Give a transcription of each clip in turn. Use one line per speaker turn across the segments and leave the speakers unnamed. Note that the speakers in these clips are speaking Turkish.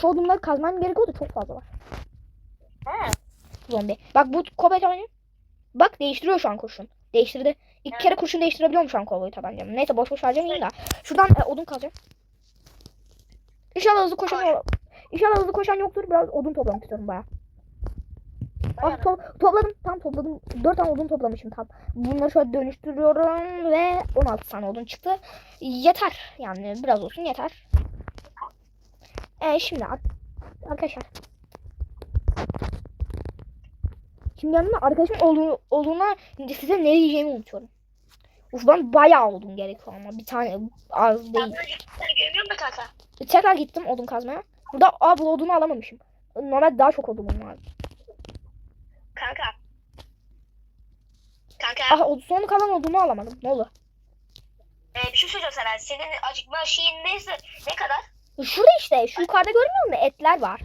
şu odunları kazmam gerekiyor da çok fazla var.
He.
Zombi. Bak bu kovboy tabancam. Bak değiştiriyor şu an kurşun. Değiştirdi. İlk
Evet.
kere kurşun değiştirebiliyorum şu an kovboy tabancamı. Neyse boş boş harcamayayım da. Şuradan e, odun kazacağım. İnşallah hızlı koşan
Koş.
İnşallah hızlı koşan yoktur. Biraz odun toplamak istiyorum baya. Ah,
Bayağı.
to- topladım. Tam topladım. 4 tane odun toplamışım tam. Bunları şöyle dönüştürüyorum ve 16 tane odun çıktı. Yeter. Yani biraz olsun yeter. Ee, şimdi ar- arkadaşlar. Şimdi yanımda arkadaşım olduğu, olduğuna size ne diyeceğimi unutuyorum. Uf ben bayağı odun gerekiyor ama bir tane az değil.
Görmüyor kanka?
Tekrar gittim odun kazmaya. Burada aa bu odunu alamamışım. Normal daha çok odunum var.
Kanka. Kanka.
Ah o son kalan odunu alamadım. Ne oldu?
Ee, bir şey söyleyeceğim sana. Senin acıkma şeyin neyse ne kadar?
Şurada işte şu yukarıda görmüyor musun? Etler var.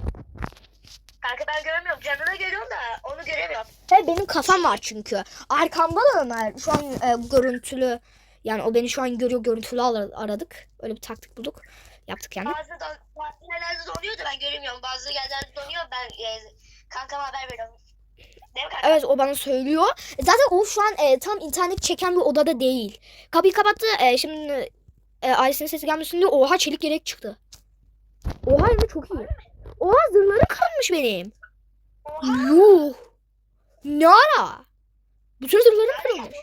Kanka ben göremiyorum. Canını görüyorum da onu göremiyorum.
He benim kafam var çünkü. Arkamda da Ömer. Şu an e, görüntülü yani o beni şu an görüyor görüntülü ar- aradık. Öyle bir taktik bulduk. Yaptık yani.
Bazı, don, bazı yerlerde donuyor da ben göremiyorum. Bazı yerlerde donuyor ben e, kankama haber veriyorum.
Evet o bana söylüyor. Zaten o şu an e, tam internet çeken bir odada değil. Kapıyı kapattı. E, şimdi e, ailesinin sesi gelmesin diye oha çelik yelek çıktı. Oha de çok iyi. Oha zırhları kırılmış benim. Yuh. Ne ara? Bütün zırhlarım kırılmış.